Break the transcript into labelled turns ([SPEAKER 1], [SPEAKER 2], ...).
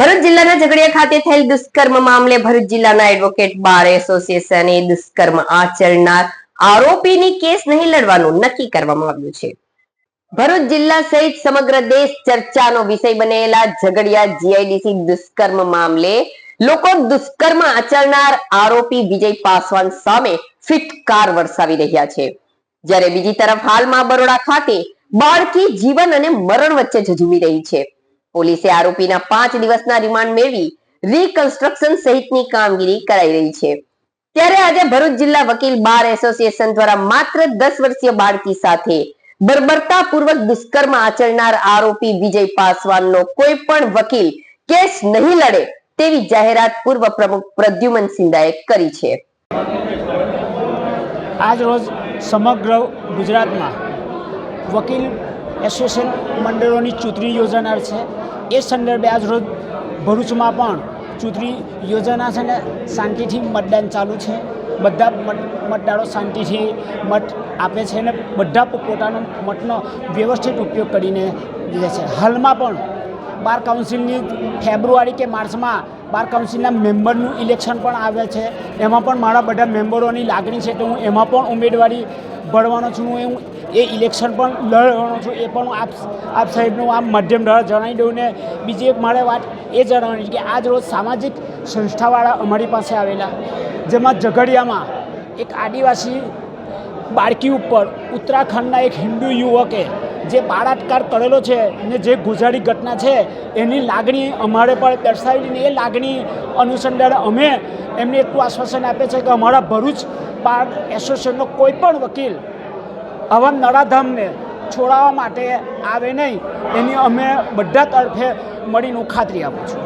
[SPEAKER 1] ભરૂચ જિલ્લાના ઝઘડિયા ખાતે થયેલ દુષ્કર્મ મામલે ભરૂચ જિલ્લાના એડવોકેટ બાર એસોસિએશને દુષ્કર્મ આચરનાર આરોપીની કેસ નહીં લડવાનું નક્કી કરવામાં આવ્યું છે. ભરૂચ જિલ્લા સહિત સમગ્ર દેશ ચર્ચાનો વિષય બનેલા ઝઘડિયા જીઆઈડીસી દુષ્કર્મ મામલે લોકો દુષ્કર્મ આચરનાર આરોપી વિજય પાસવાન સામે ફિટકાર વરસાવી રહ્યા છે. જ્યારે બીજી તરફ હાલમાં બરોડા ખાતે બાળકી જીવન અને મરણ વચ્ચે ઝઝૂમી રહી છે. પોલીસે આરોપીના પાંચ દિવસના રિમાન્ડ મેળવી રીકન્સ્ટ્રક્શન સહિતની કામગીરી કરાઈ રહી છે. ત્યારે આજે ભરૂચ જિલ્લા વકીલ બાર એસોસિએશન દ્વારા માત્ર દસ વર્ષીય બાળકી સાથે બર્બરતાપૂર્વક દુષ્કર્મ આચરનાર આરોપી વિજય પાસવાનનો કોઈ પણ વકીલ કેસ નહીં લડે તેવી જાહેરાત પૂર્વ પ્રમુખ પ્રદ્યુમન સિંધાએ કરી છે.
[SPEAKER 2] આજ રોજ સમગ્ર ગુજરાતમાં વકીલ એસોસિએશન મંડળોની ચૂંટણી યોજાનાર છે. એ સંદર્ભે આજરોજ ભરૂચમાં પણ ચૂંટણી યોજાનાર છે ને શાંતિથી મતદાન ચાલુ છે. બધા મત, મતદારો શાંતિથી મત આપે છે અને બધા પોતાનો મતનો વ્યવસ્થિત ઉપયોગ કરીને લે છે. હાલમાં પણ બાર કાઉન્સિલની ફેબ્રુઆરી કે માર્ચમાં બાર કાઉન્સિલના મેમ્બરનું ઇલેક્શન પણ આવે છે. એમાં પણ મારા બધા મેમ્બરોની લાગણી છે તો હું એમાં પણ ઉમેદવારી ભરવાનો છું. હું એ ઇલેક્શન પણ લડવાનો છું. એ પણ આપ આપ સાહેબનું આમ માધ્યમ દ્વારા જણાવી દઉં ને બીજી એક મારે વાત એ જણાવવાની કે આજ રોજ સામાજિક સંસ્થાવાળા અમારી પાસે આવેલા, જેમાં ઝઘડિયામાં એક આદિવાસી બાળકી ઉપર ઉત્તરાખંડના એક હિન્દુ યુવકે જે બાળાત્કાર કરેલો છે ને જે ગુજારી ઘટના છે, એની લાગણી અમારે પણ દર્શાવેલી એ લાગણી અનુસંધાને અમે એમને એટલું આશ્વાસન આપે છે કે અમારા ભરૂચ બાર એસોસિએશનનો કોઈ પણ વકીલ આવા નળાધામને છોડાવવા માટે આવે નહીં, એની અમે બધા તરફે મળીને ખાતરી આપું છું.